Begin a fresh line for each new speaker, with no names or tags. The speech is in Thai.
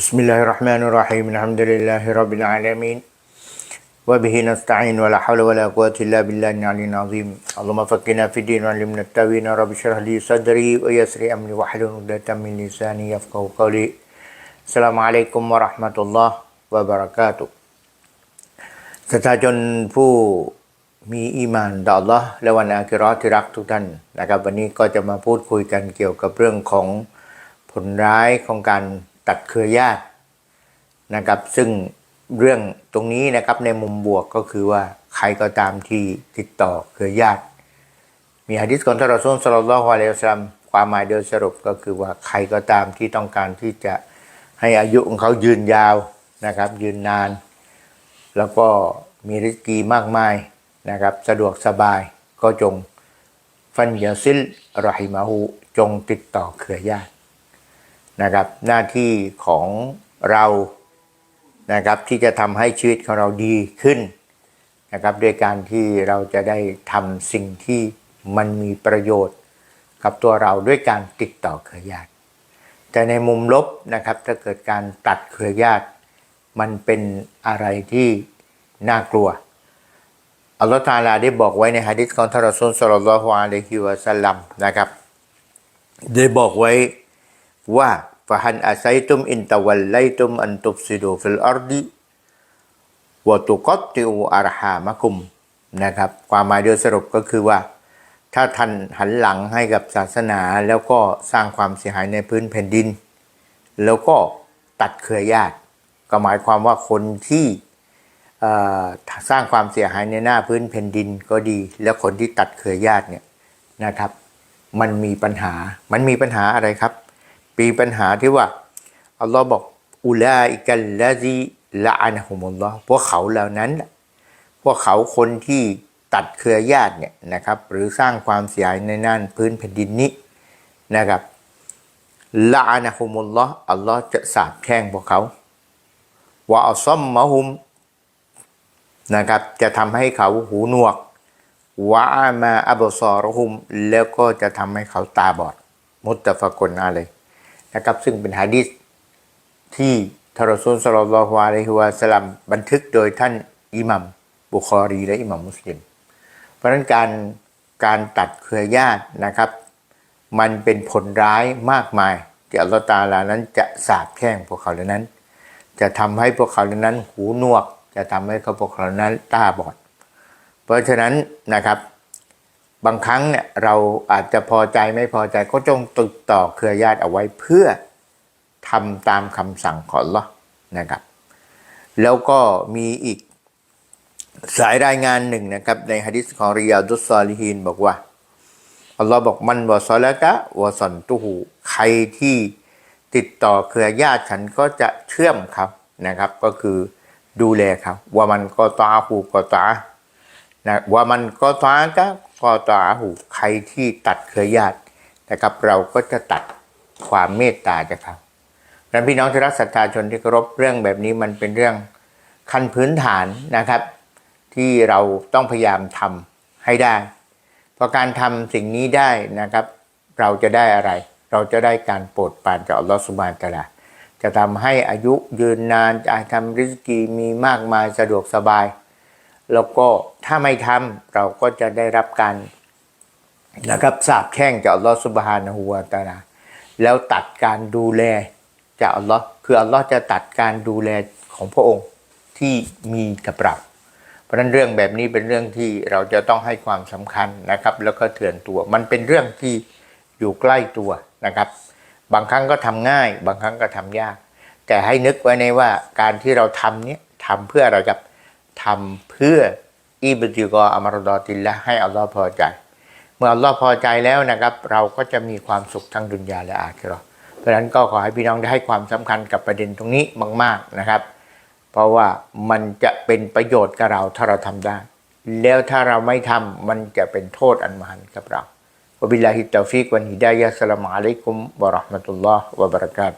بسم الله الرحمن الرحيم الحمد لله رب العالمين وبه نستعين ولا حول ولا قوة إلا بالله العلي العظيم اللهم فقنا في الدين وعلمنا التأويل رب اشرح لي صدري ويسر أمري واحلل عقدة من لساني يفقهوا قولي السلام عليكم ورحمة الله وبركاته ศรัทธาชนผู้มีอีหมานต่อ Allah และวันอาคิเราะห์ที่รักทุกท่านนะครับ วันนี้ก็จะมาพูดคุยกันเกี่ยวกับเรื่องของผลร้ายของการ ตัดเครือญาตินะครับ ซึ่งเรื่องตรงนี้นะครับในมุมบวกก็คือว่าใครก็ตามที่ติดต่อเครือญาติ มีหะดีษของทารซูลสลลลลอฮุอะลัยฮิวะซัลลัมความหมายโดยสรุปก็คือว่าใครก็ตามที่ต้องการที่จะให้อายุของเขายืนยาวนะครับ ยืนนาน แล้วก็มีริสกีมากมายนะครับ สะดวกสบายก็จงฟันยาซิลรอฮิมาหูจงติดต่อเครือญาติ นะครับหน้าที่ของเรานะครับที่จะทำให้ชีวิตของเราดีขึ้นนะครับด้วยการที่เราจะได้ทำสิ่งที่มันมีประโยชน์กับตัวเราด้วยการติดต่อเครือญาติ แต่ในมุมลบนะครับถ้าเกิดการตัดเครือญาติ มันเป็นอะไรที่น่ากลัวอัลลอฮฺตาลาได้บอกไว้ในฮะดิษของท่านรอซูลสลลัลลอฮุอะลัยฮิวะสัลลัมนะครับได้บอกไว้ ว่าฟะฮันอาไซตุมอินตะวัลไลตุมอันตุฟซิดูฟิลอาร์ดีวตุกอตติอูอารฮามะคุมนะครับ ความหมายโดยสรุปก็คือว่า ถ้าท่านหันหลังให้กับศาสนาแล้วก็สร้างความเสียหายในพื้นแผ่นดิน แล้วก็ตัดเครือญาติ ก็หมายความว่าคนที่สร้างความเสียหายในหน้าพื้นแผ่นดินก็ดี แล้วคนที่ตัดเครือญาติเนี่ยนะครับ มันมีปัญหามันมีปัญหาอะไรครับ มีปัญหาที่ว่าอัลลอฮ์บอกอุลาอิกัลลาซีละอานฮุมุลลอฮ์พวกเขาเหล่านั้นน่ะพวกเขาคนที่ตัดเครือญาติเนี่ยนะครับ หรือสร้างความเสียหายในน่านพื้นแผ่นดินนี้นะครับละอานะฮุมุลลอฮ์อัลลอฮ์จะสาปแช่งพวกเขาว่าอัลซอมมะฮุมนะครับ จะทำให้เขาหูหนวกวะอามาอับซอรหุม แล้วก็จะทำให้เขาตาบอด มุตตะฟะกุนอะไร นะครับซึ่งเป็นฮะดิษที่ทารซุลสลลลลอฮุอะลัยฮิวะสัลลัมบันทึกโดยท่านอิหมัมบุคอรีและอิหมัมมุสลิม เพราะฉะนั้นการการตัดเครือญาตินะครับ มันเป็นผลร้ายมากมาย ที่อัลลอฮฺตาลานั้นจะสาบแช่งพวกเขาเหล่านั้น จะทำให้พวกเขาเหล่านั้นหูหนวก จะทำให้เขาพวกเขาเหล่านั้นตาบอด เพราะฉะนั้นนะครับ บางครั้งเนี่ยเราอาจจะพอใจไม่พอใจก็จงติดต่อเครือญาติเอาไว้เพื่อทำตามคำสั่งของลอนะครับ แล้วก็มีอีกสายรายงานหนึ่งนะครับ ในฮะดิษของริยาดุสซอลิฮีนบอกว่าอัลลอฮ์บอกมันวะซอละกะวะสันตุหูใครที่ติดต่อเครือญาติฉันก็จะเชื่อมครับนะครับ ก็คือดูแลครับ ว่ามันก็ตาหูก็ตานะว่ามันก็ตากะ ก็ตาหูใครที่ตัดเครือญาตินะครับ เราก็จะตัดความเมตตาจากเขาดังนั้นพี่น้องที่รักศรัทธาชนที่เคารพเรื่องแบบนี้มันเป็นเรื่องขั้นพื้นฐานนะครับ ที่เราต้องพยายามทำให้ได้เพราะการทำสิ่งนี้ได้นะครับ เราจะได้อะไร เราจะได้การโปรดปรานจากอัลลอฮฺสุบานตะลาจะทำให้อายุยืนนานจะทำริสกีมีมากมายสะดวกสบาย แล้วก็ถ้าไม่ทำเราก็จะได้รับการนะครับสาบแช่งจากอัลลอฮฺสุบฮานะฮูวาตาลาแล้วตัดการดูแลจากอัลลอฮ์คืออัลลอฮ์จะตัดการดูแลของพระองค์ที่มีกับเราเพราะนั้นเรื่องแบบนี้เป็นเรื่องที่เราจะต้องให้ความสำคัญนะครับ แล้วก็เถื่อนตัว มันเป็นเรื่องที่อยู่ใกล้ตัวนะครับ บางครั้งก็ทำง่าย บางครั้งก็ทำยาก แต่ให้นึกไว้ในว่าการที่เราทำเนี้ยทำเพื่ออะไรครับ ทำเพื่ออิบติกออัมรดอติลละให้อัลลอฮ์พอใจ เมื่ออัลลอฮ์พอใจแล้วนะครับ เราก็จะมีความสุขทั้งดุนยาและอาคิราะห์เพราะฉะนั้นก็ขอให้พี่น้องได้ให้ความสำคัญกับประเด็นตรงนี้มาก ๆนะครับ เพราะว่ามันจะเป็นประโยชน์กับเราถ้าเราทำได้ แล้วถ้าเราไม่ทำมันจะเป็นโทษอันมหันต์กับเราวบิลลาฮิตตฟิกวันฮิดายะสลามอะลัยกุมวะราะห์มะตุลลอฮ์วะบะเราะกาตุ